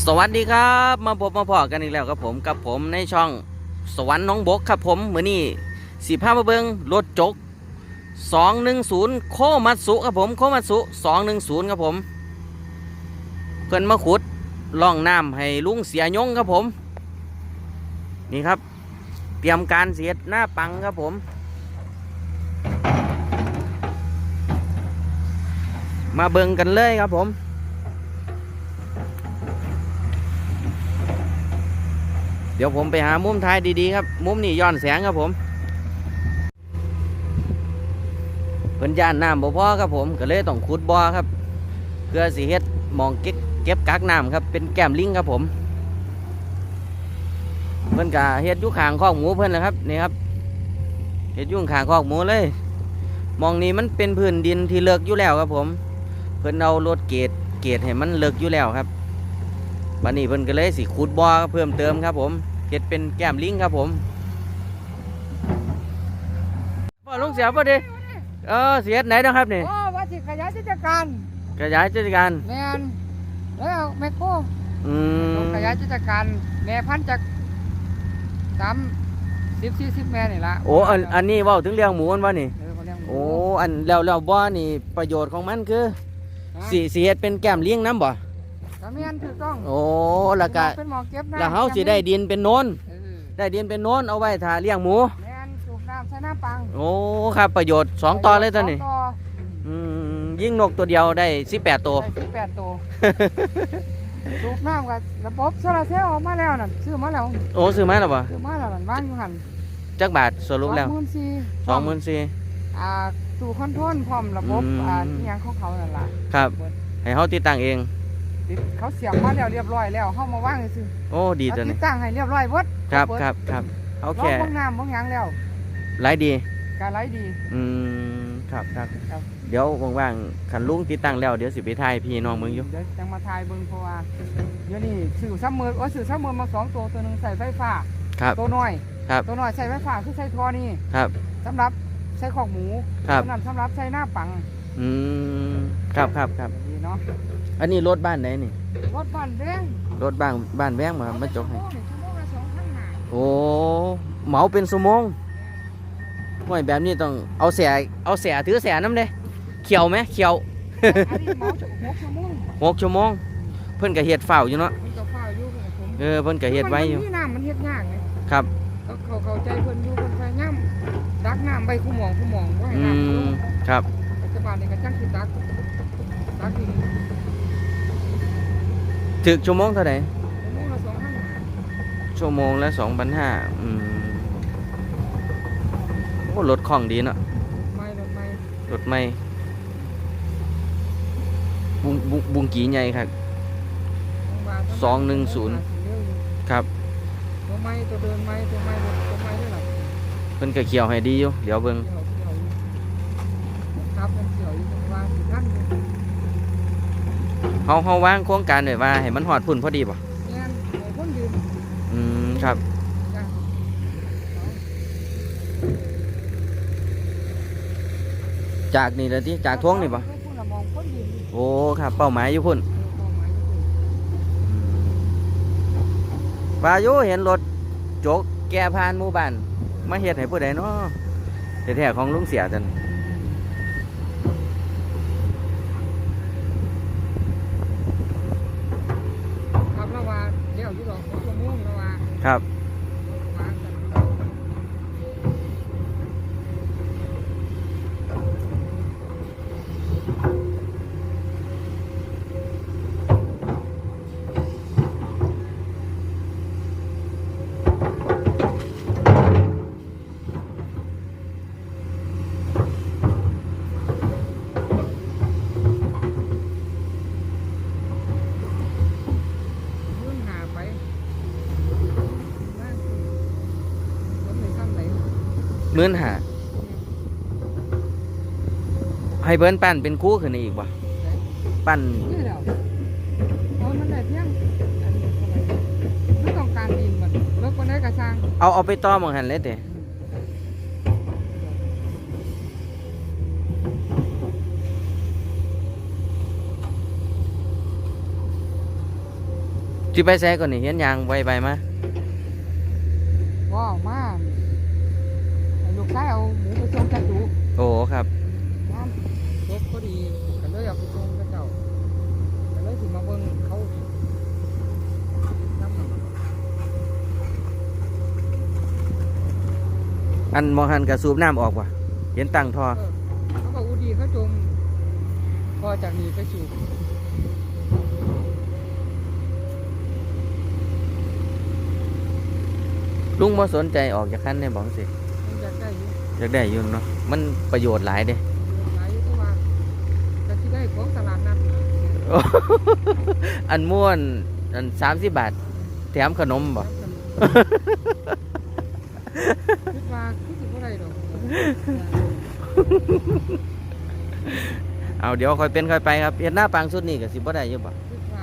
สวัสดีครับมาพบมาพอกันอีกแล้วครับผมกับผมในช่องสวรรค์น้องบกครับผมเมือนี้สีผ้ามาเบิงรถจก210โคมัตสุครับผมโคมัตสุ210ครับผม เพิ่อนมาขุดล่องน้ำให้ลุงเสียยงครับผม นี่ครับ เตรียมการเสียดหน้าปังครับผม มาเบิงกันเลยครับผม ดี๋ยวผมไปหามุมท้ายดีๆครับ มุมนี้ย้อนแสงครับผมเพิ่นย่านน้ำบ่พอครับผมก็เลยต้องขุดบ่อครับเพื่อสิเฮ็ดมองเก็บเก็บกักน้ำครับ เป็นแก้มลิงครับผม เพิ่นก็เฮ็ดยู่ขางคอกหมูเพิ่นนะครับนี่ครับเฮ็ดยู่ขางคอกหมูเลยมองนี้มันเป็นพื้นดินที่เลิกอยู่แล้วครับผม เพิ่นเอารถเกตเกตให้มันเลิกอยู่แล้วครับวันนี้เพิ่นก็เลยสิขุดบ่อเพิ่มเติมครับผม เฮ็ดเป็นแก้มลิงครับผมพ่อลุงเสียบ่ดิเออเสียดไหนนะครับนี่โอ้ว่าสิขยายกิจการขยายกิจการแมนแล้วแมคโครอืมขยายกิจการแม่พันธุ์จากสามสิบสี่สิบแม่นี่ละโอ้อันอันนี้เว้าถึงเรื่องหมูมันวะนี่เออเขาเลี้ยงหมูโอ้อันแล้วแล้วบ่อนี่ประโยชน์ของมันคือฮะสิสิเฮ็ดเป็นแก้มลิงน้ำบ่ ก็แม่นถูกต้องโอ้แล้วก็เป็นหมอเก็บน้ำแล้วเฮาสิได้ดินเป็นโนนเออได้ดินเป็นโนนเอาไว้ถ้าเลี้ยงหมู แม่นสูบน้ำใช้น้ำปังโอ้ครับประโยชน์สองต่อเลยตอนนี้สงต่ออืมยิงนกตัวเดียวได้18ตัว ได้สิบแปดตัวสูบน้ำกับระบบโซลาร์เซลล์ออกมาแล้วน่ะซื้อมาแล้วโอ้ซื้อมาแล้วบ่ซื้อมาแล้วมันว่างอยู่หันจักบาทสรุปแล้วสองหมื่นสี่สองหมื่นสี่อ่าตู้คอนโทรลพร้อมระบบอืม อ่าที่ยังของเขานั่นล่ะครับ ให้เขาติดตั้งเอง ติดเขาเสียบมาแล้วเรียบร้อยแล้วเฮามาว่างซื่อโอ้ดีเอาตัวตินี้ดตั้งให้เรียบร้อยเบิดครับเบิดครับครับเขารอแค่บเบิ่งน้ำเบิ่งหยังแล้วไลฟ์ดี การไหลดี อืมครับครับ ครับ เดี๋ยวว่างๆขันลุงติดตั้งแล้วเดี๋ยวสิไปถ่ายพี่น้องเมืองอยู่ เดี๋ยวจังมาทายเบิ่งเพราะว่าเดี๋ยวนี้ซื้อซ้ำมือโอ้ยซื้อซ้ำมือมาสองตัวตัวหนึงใส่ไฟฟ้า ครับ ตัวน้อยครับตัวน้อยใส่ไฟฟ้าคือใส่ทอนี่ครับสำหรับใส่ของหมูครับ ตัวนั้นสำหรับใส่หน้าปังอืมครับครับครับ ดีเนาะ อันนี้รถบ้านไหนนี่รถบ้านแดงรถบ้านบ้านแว้งมาครับมาจกให้ชั่วโมงนี่ชั่วโมงละสองพันห้าโอ้เหมาเป็นสมงห่วยแบบนี้ต้องเอาเสียเอาเสียถือเสียน้ำเด้เขียวไหมเขียวอันนี้เหมาหกชั่วโมงหกชั่วโมงเพิ่นก็เฮ็ดเฝ้าวอยู่เนาะมันก็ฟ้าอยู่กับผมเออเพิ่นก็เฮ็ดไว้อยู่มันมีน้ำมันเฮ็ดยากไงครับก็เขาเข้าใจเพิ่นอยู่เพิ่นพยายามดักน้ำไปคู่หมองคู่หมองบ่ให้อืน้ำมครับปัจจุบันนี้ก็จังสิดักดักอีก ถึกชั่วโมงเท่าไหร่ชั่วโมงละ2,500ชั่วโมงละสองพันห้าอืมโอ้รถคล่องดีเนาะไม่รถไม่รถไม่บุงบุงบุงกีใหญ่ครับ สองหนึ่งศูนย์ ครับตัวไม้ตัวเดินไม้ตัวไม้รถตัวไม้ด้วยล่ะเพิ่นก็เขียวให้ดีอยู่เดี๋ยวเบิ่งเกี่ยวเกี่ยวอยู่ครับมันเกี่ยวอยู่ตรงว่าสิท่านอยู่ เฮาเฮาวางโครงการไว้ว่าให้มันฮอดพุ่นพอดีบ่เนี่ยให้คนยืนอืมครับจ้ะจากนี่เลยที่จากท้วงนี่บ่คนละมองคนยืนอยู่โอ้ครับเป้าหมายอยู่พุ่นเออเป้าหมายอยู่พุ่นว่าอยู่เห็นรถโจกแก่ผ่านหมู่บ้านมาเฮ็ดให้ผู้ใดเนาะแท้ๆของลุงเสียจัน ครับแล้วว่าเดี๋ยวอยู่ดอกหกชั่วโมงแล้วว่า ครับ วางกัน ยื่นหาไปนั่นผมเลยซ้ำไหน มื้นหา ให้เบิ่นปั้นเป็นคู่ขึ้นอีกบ่ปั้นนี่แหละโอ้มันได้เพียงอันนี้เข้าไปไม่ต้องการดินมันเลิกคนได้กระช่างเอาเอาไปต่อหมองหันเลยเด้สิไปแซ่ก่อนนี่เห็นยางไวไปมาว่าออกมาให้ลูกชายเอาหมูไปส่งจัดดูโอ้ครับน้ำรถพอดีก็เลยเอาไปส่งกับเจ้าก็เลยถึงมาเบิ่งเขาอีกน้ำมันอันมองหันกระสูบน้ำออกว่ะเห็นตั้งท่อเออเขาบอกอูดีเขาจมพอจากนี้ไปสู่ลุงบ่สนใจออกจากคันในบอกสิมันจะได้อยู่อยากได้อยู่เนาะมันประโยชน์หลายเด้ หลายอยู่เพราะว่าจะที่ได้ของตลาดนัด อันม่วนอันสามสิบบาท แถมขนมบ่คิดว่าคิดถึงอะไรดอกเอาเดี๋ยวค่อยเป็นค่อยไปครับเฮ็ดหน้าปางสุดนี่ก็สิบ่ได้อยู่บ่คิดว่า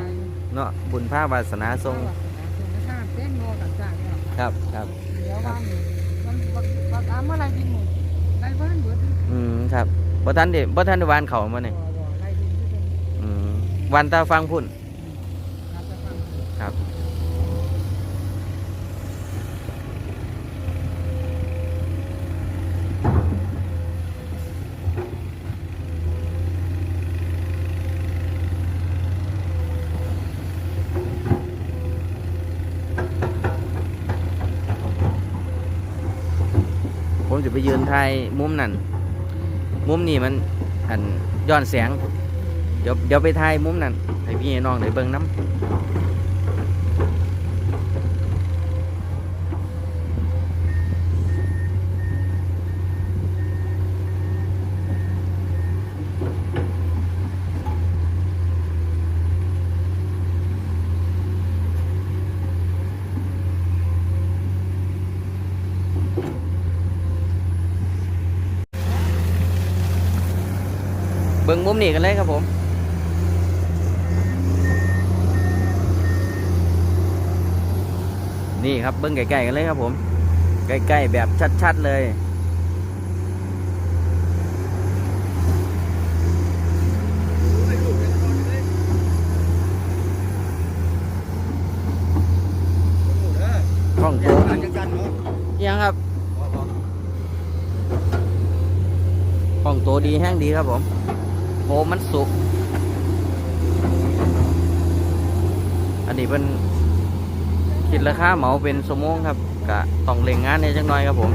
เนาะบุญภาพวาสนาทรงเอาล่ะส่งในข้างเต้นโง่ต่างๆเนี่ยครับครับ เดี๋ยวว่านี่มันบักบักอาเมื่อไรดินหมดไรบ้านเบิดอืมครับบ่ทันได้บ่ทันได้หวานเขามานี่บ่บ่ไรดินที่เป็น อืม วันตาฟังพุ่น ครับ ผมจะไปยืนถ่ายมุมนั่น มุมนี้มัน อันย้อนแสง เดี๋ยวเดี๋ยวไปถ่ายมุมนั่นให้พี่น้องได้เบิ่งน้ำเบิ่งมุมนี้กันเลยครับผม นี่ ครับเบิ่งใกล้ๆกันเลยครับผม ใกล้ๆแบบชัดๆเลยห้องโตัวยังครับห้องโตดีแห้งดีครับผมโอ้มันสุก อันนี้เป็น คิดราคาเหมาเป็นสมงครับกะต้องเล่งงานในจังน้อยครับผม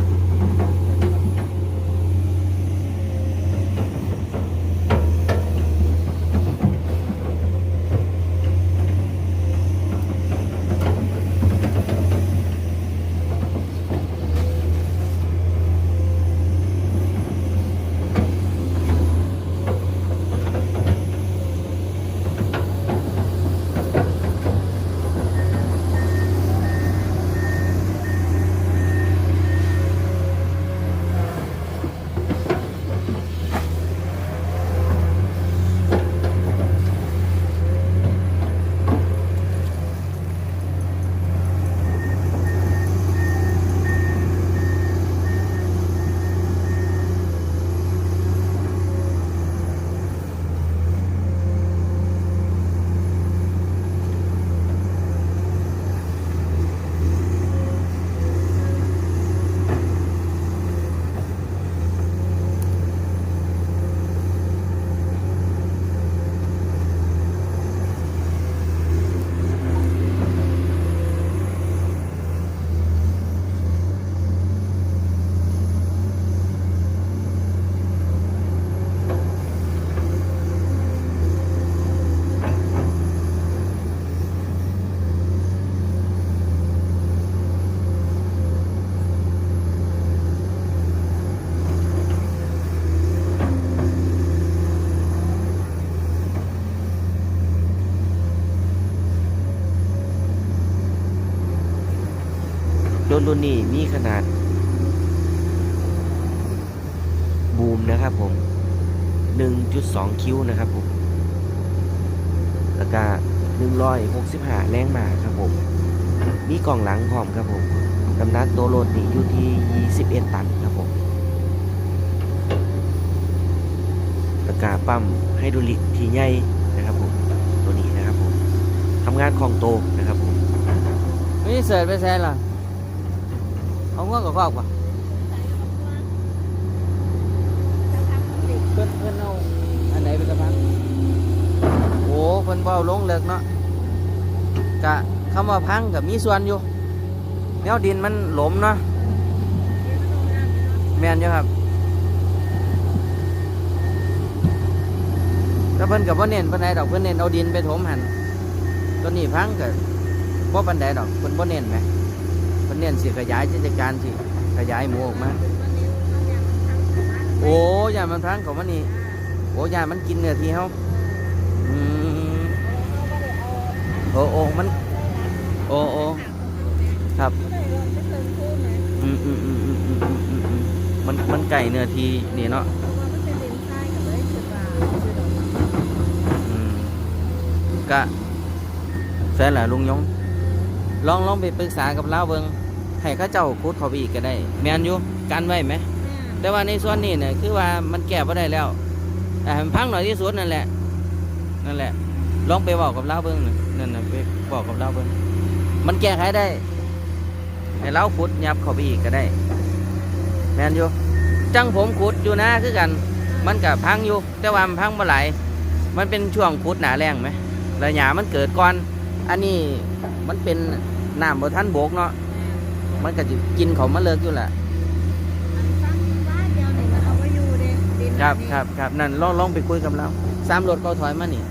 รุ่นนี้มีขนาด บูมนะครับผม 1.2 คิวนะครับผม แล้วก็165 แรงม้าครับผม มีกล่องหลังพร้อมครับผมน้ำหนักตัวรถนี่อยู่ที่ 21 ตันครับผมแล้วก็ปั๊มไฮดรอลิกที่ใหญ่นะครับผมตัวนี้นะครับผมทำงานคล่องโตนะครับผมไม่ได้เสิร์ชไปแซ่ล่ะ เอาง่วงกับครอบป่ะเพิ่นเพิ่นเอาอันไหนเป็นตะพังโอ้เพิ่นเบาลงเลิกเนาะกะคำว่าพังกับมีส่วนอยู่แนวดินมันหลมเนาะแม่นอยู่ครับแต่เพิ่นกับว่าเน้นเพิ่นไหนดอกเพิ่นเน้นเอาดินไปถมหันตัวนี้พังกับว่าปันใดดอกเพิ่นบ่เน้นไหมเพิ่ นเน้นสิขยายกิจการสิขยายหมูออกมา โอ้ยามันพังของมันนี่โอ้ยามันกินเนื้อทีเขาอืโอ้โอ้มันโอ้โอ้ครับอืมอืมอืมอืมอืมอืมอืมมันมันไก่เนื้อทีนี่เนาะกะแฟนหละลุงยงลองลองไปปรึกษากับเล่าเบิง ให้เข้าเจ้าคุดเขาไปอีกก็ได้ แมนอยู่กันไว้ไหม แต่ว่าในส่วนนี้เนี่ยคือว่ามันแก้ไ่ได้แล้วแต่ให้มันพังหน่อยที่สุดนั่นแหละ นั่นแหละ ลองไปบอกกับเราเบิ้งน่ะนั่นน่ะไปบอกกับเราเบิ้งมันแก้ไขได้ให้เราขุดยับเข้าไปอีกก็ได้ แมนอยู่จังผมขุดอยู่นะคือกัน มันกับพังอยู่ แต่ว่ามันพังเมื่อไหร่มันเป็นช่วงขุดหนาแรงไหมระยะมันเกิดก่อน อันนี้มันเป็นน้ำบนท่านโบกเนาะ มันก็จะกินเขามาเลิกอยู่แหละครับครับครับนั่นลองลองไปคุยกับเราสามรถเขาถอยมานี่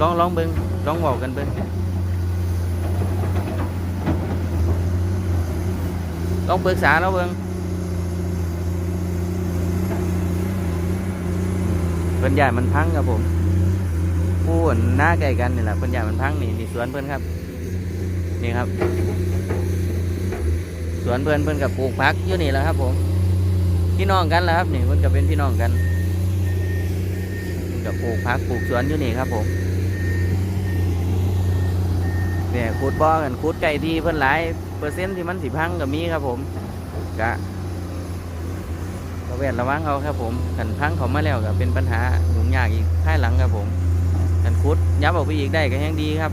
ลองลองเบิ้งลองบอกกันเบิ้งลองปรึกษาเราเบิ้งเพิ่นใหญ่มันพังครับผมผู้อั่นหน้าใกล้กันนี่แหละเพิ่นใหญ่มันพังนี่นี่สวนเพิ่นครับ นี่ครับ สวนเพิ่อนเพิ่อนกับปลูกพักอยู่นี่แหละครับ ผม พี่น้องกันแล้วครับนี่มันก็เป็นพี่น้องกันมันก็ปลูกพักปลูกสวนอยู่นี่ครับ ผมเนี่ยขุดบ่อกันขุดไก่ที่เพิ่อนหลายเปอร์เซ็นต์ที่มันสิพังก็มีครับ ผมกะระแวดระวังเอาครับ ผมกันพังเขามาแล้วก็เป็นปัญหาหนุนยากอีกภายหลังครับผมกันขุดยับออกไปอีกได้ก็ยังดีครับ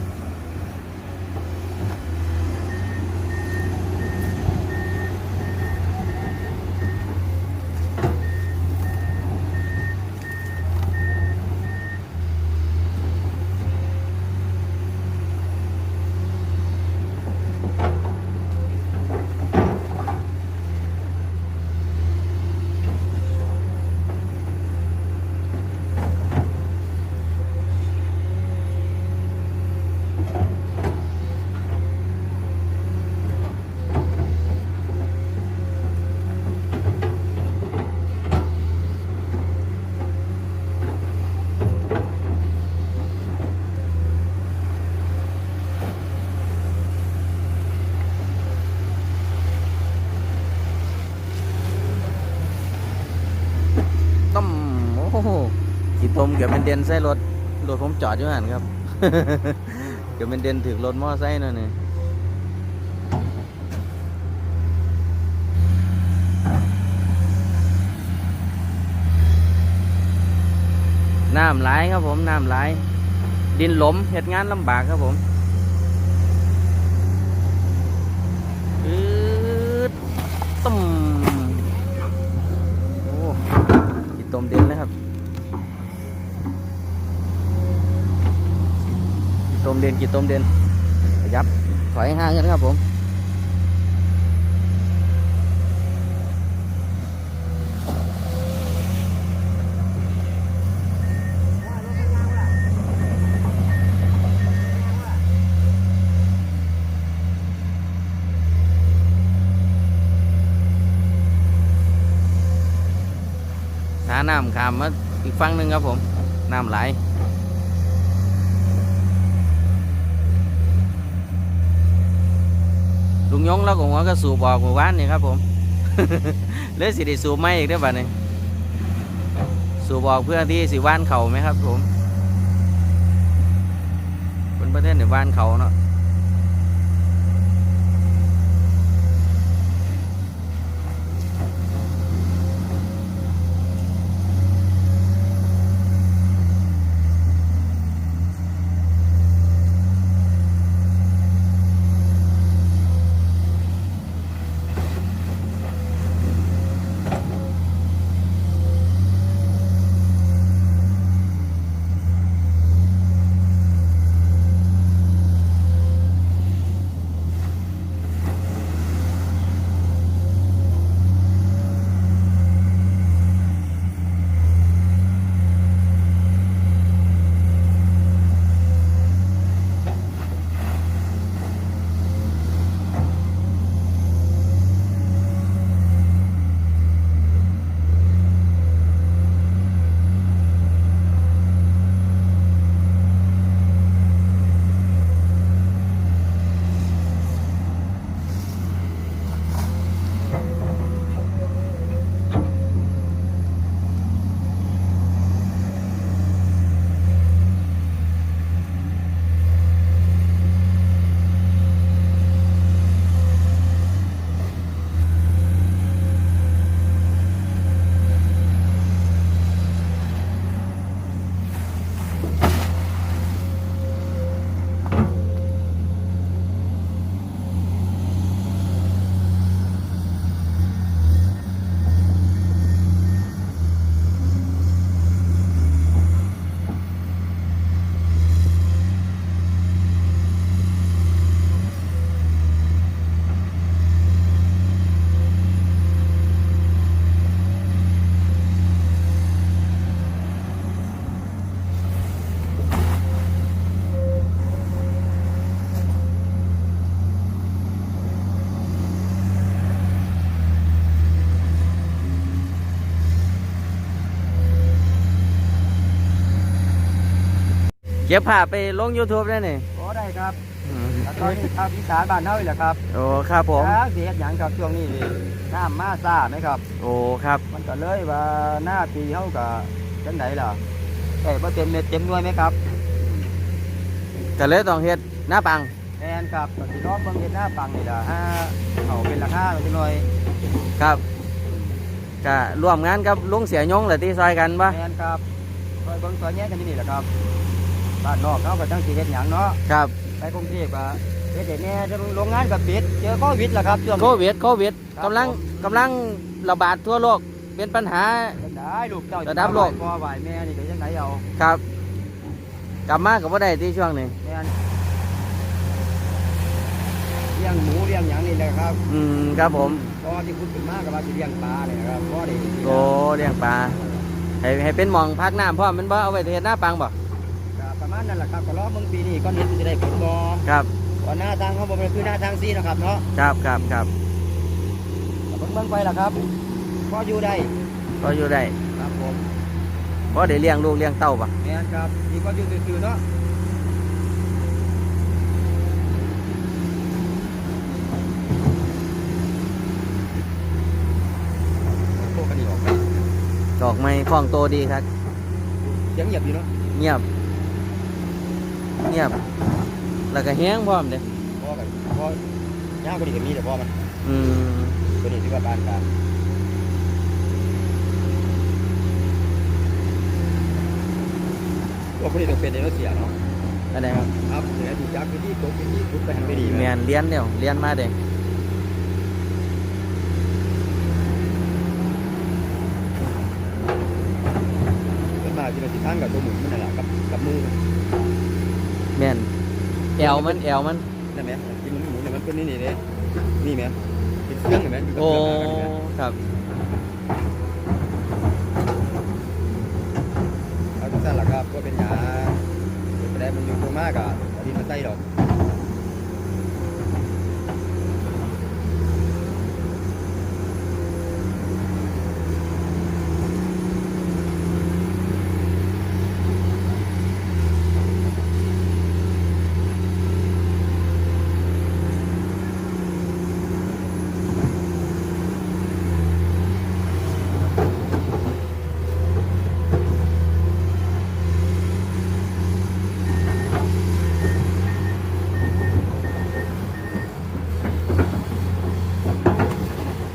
ต้มโอ้โหขีดตมเกือบเป็นเด่นใส่รถรถผมจอดอยู่หันครับ เกือบเป็นเด่นถึงรถมอไซค์นั่นนี่น้ำไหลครับผมน้ำไหลดินหลมเหตุงานลำบากครับผมอืดต้มโอ้ขีดตมเด่นเลยครับขีดตม เด่นขีดตมเด่นยับถอยห่างกันครับผมหาน้ำขามมาอีกฝั่งหนึ่งครับผม น้ำไหล ลุงยงแล้วก็หัวก็สูบออกหมู่บ้านนี่ครับผมเลยสิได้สูบไม่อีกได้ป่ะเนี้สูบออกเพื่อที่สิว่านเขาไหมครับผมเป็นประเทศในว่านเขาเนาะ ก็บภาพไปลง YouTube ได้นี่ขอได้ครับอืมแล้วตอนนี้ชาวอีสานบ้านเฮานี่แหละครับโอ้ครับผม แล้วสิเฮ็ดหยังครับช่วงนี้นี่น้ำมาซ่าไหมครับ โอ้ครับ มันก็เลยว่าหน้าปีเฮาก็จังไดล่ะแต่บ่เต็มเม็ดเต็มหน่วยไหมครับก็เลยต้องเฮ็ดหน้าปังแม่นครับก็สิรอบเบิ่งเฮ็ดหน้าปังนี่ล่ะฮะเอาเป็นราคาไปจังหน่อยครับก็ร่วมงานกับลุงเสียยงเลยที่ซอยกันปะแม่นครับซอยเบิ่งซอยแยกกันอยู่นี่แหละครับ บ้านนอกเขาก็จังสิเฮ็ดหยังเนาะครับไปกรุงเทพก็เฮ็ดได้แน่จะโรงงานก็ปิดเจอโควิดล่ะครับช่วงโควิดโควิดครับ กำลังผมกำลังระบาดทั่วโลกเป็นปัญหาจังได้ลูกเจ้าระดับโลก พ่อไหวแม่นี่ก็จังไดเอาครับ กลับมากับว่าได้ที่ช่วงนี้แม่นเลี้ยงหมูเลี้ยงหยังนี่แหละครับอืมครับผมพอที่คุณขึ้นมาก็ว่าสิเลี้ยงปลาเนี่ยนะครับพอได้โอ้เลี้ยงปลาให้ให้เป็นหมองพักน้ำพ่อมันบ่เอาไว้เฮ็ดหน้าปังบ่ก็ประมา ณนั้นแหละครับก็รอเบิ่งปีนี้ก่อนเฮ็ดมันจะได้ผลบ่ครับว่าหน้าทางเขาบ่แม่นคือหน้าทางซีนะครับเนาะครับครับครับก็เบิ่งเบิ่งไปล่ะครับพออยู่ได้ก็อยู่ได้ครับผมพอได้เลี้ยงลูกเลี้ยงเต้าบ่แม่นครับนี่ก็อยู่ซื่อๆเนาะโคกันดีออกไปดอกไม้คล้องโตดีครับเสียงเงียบอยู่เนาะเงียบ เงียบ แล้วก็แห้งพร้อมเด้พอกันพอยาวกว่านี้ก็มีแต่พอมันอืมตัวนี้ถือว่าปานกลางพวกคนนี้ต้องเป็นเดโนเสียเนาะอันไหนครับครับถึงจะถูกจักวิธีตกวิธีทุบไปหันไปดีแมนเลี้ยนเดียวเลี้ยนมาเด้เป็นมาที่เราติดตั้งกับตัวหมุนมันนั่นแหละกับกับมือมันแมนแอวมันแอวมันได้ไหมที่มันหมุนเนี่ยมันเป็นนี่นี่เลยนี่ไหมเป็นเครื่องเห็นไหมยู่กับโอ้เครื่องนะครับครับเอาทุกท่านล่ะครับก็เป็นยาเป็นได้มันอยู่ตัวมากอะเอาดินมาใส่ดอก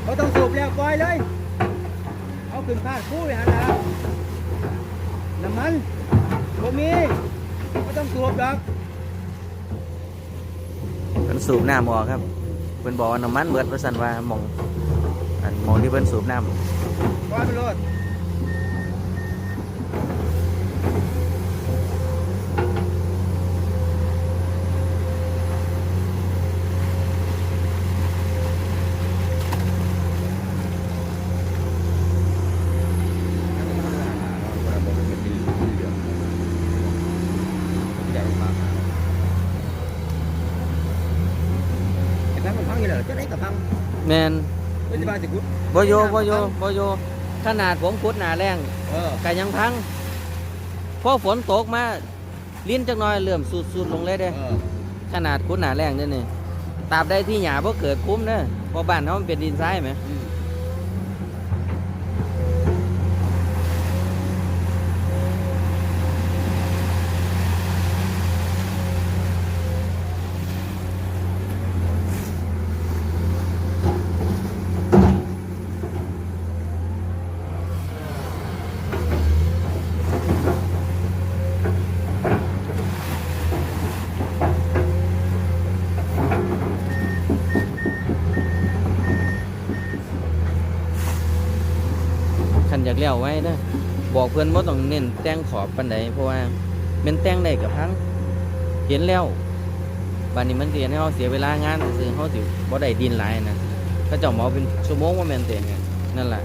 เขาต้องสูบแล้วปล่อย เลยเอาขึ้นพาดคู่ไปหันแล้วน้ำมันบ่มีไม่ต้องสูบดอกเพิ่นสูบน้ำออกครับเพิ่นบอกว่าน้ำมันเบิดว่าซั่นว่าหมองอันหมองที่เพิ่นสูบน้ำปล่อยไปโลด ไอ้พังมันพังอยู่แล้ว จะได้กับพังแมนไม่ใช่บ้านสิกุดบ่โยบ่โยบ่โยขนาดผมขุดหน้าแรงเออก็ยังพังพอฝนตกมาลิ้นจักหน่อยเริ่มสุดๆลงเลยเด้เออขนาดขุดหน้าแรงเด้นี่ตราบใดที่หญ้าบ่เกิดคุ้มเด้อเพราะบ้านเฮามันเป็นดินทรายไหมอืม อยากเลี้ยวไว้เด้อบอกเพื่อนว่าต้องเน้นแต่งขอบปันใดเพราะว่าแมันแต่งได้กับพังเห็นแล้วบัดนี้มันเสียให้เราเสียเวลางานซื่อเขาสิบ่ได้ดินหลายนะเขาเจ้าหมาเป็นชั่วโมงว่าแม่นแต่งนั่นแหละ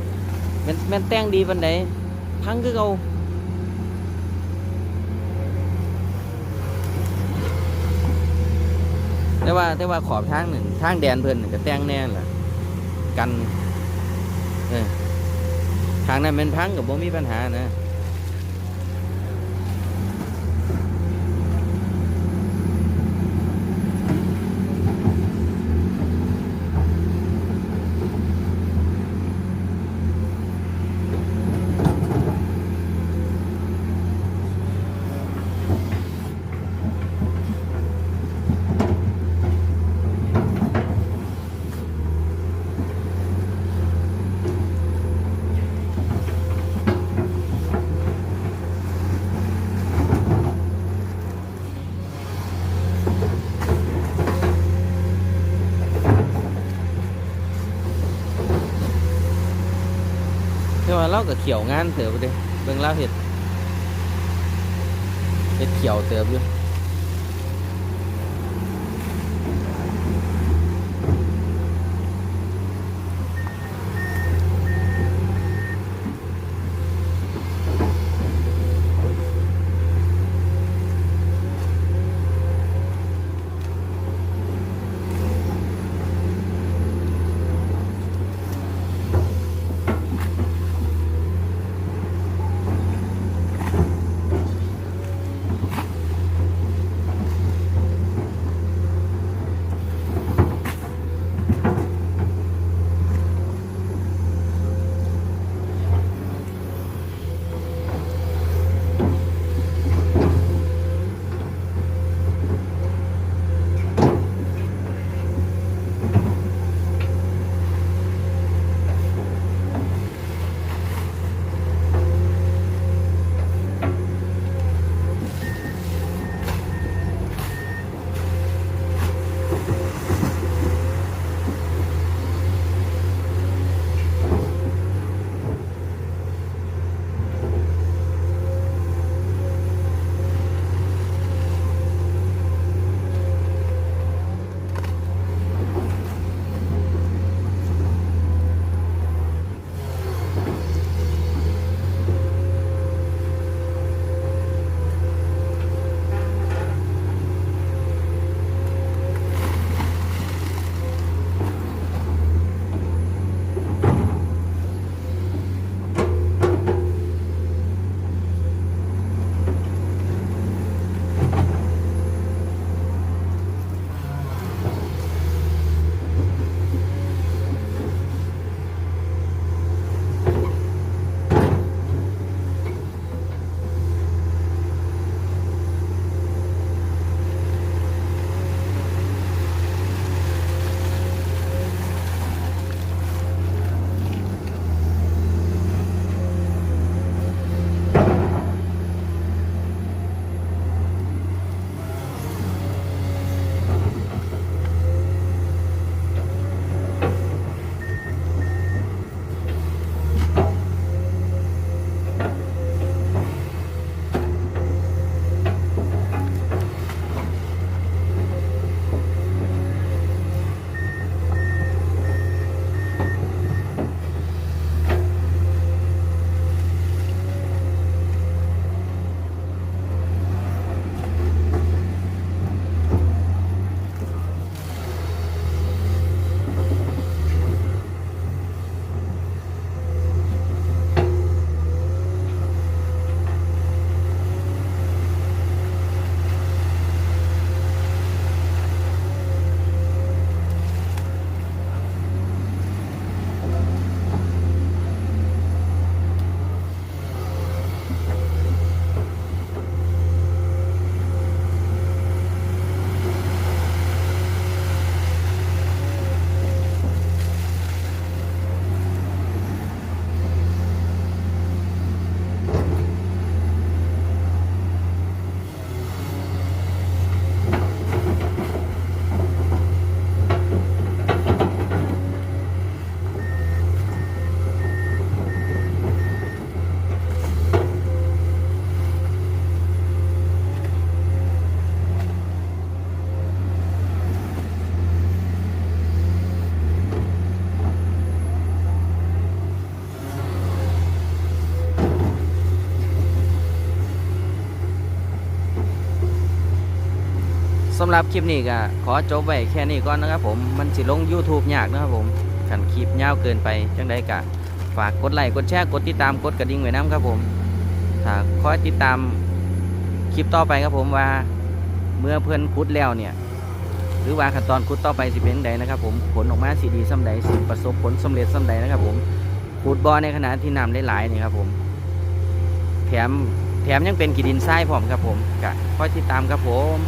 แม่นแมนแต่งดีปันใดพังคือเขาแต่ว่าแต่ว่าขอบทางหนึ่งทางแดนเพิ่นน่ะก็แต่งแน่แหละกันเออ ทางนั้นเป็นพังกับบ่มีปัญหานะ เล่ากับเขียวงานเติบเด้เบิ่งเล่าเห็ดเห็ดเขียวเติบอยู่ สำหรับคลิปนี้ก็ขอจบไว้แค่นี้ก่อนนะครับผมมันสิลง YouTube ยากนะครับผมขันคลิปยาวเกินไปจังใดกะฝากกดไลค์กดแชร์กดติดตามกดกระดิ่งไว้น้ำครับผมถ้าคอยติดตามคลิปต่อไปครับผมว่าเมื่อเพื่อนคุดแล้วเนี่ย หรือว่าขั้นตอนคุดต่อไปสิเป็นใดนะครับผมผลออกมาสิดีซ้ำใดสิประสบผลสำเร็จซ้ำใดนะครับผมขุดบอในขณะที่น้ำหลายๆนี่ครับผม แถมแถมยังเป็นกีดินทรายพร้อมครับผมกะคอยติดตามครับผม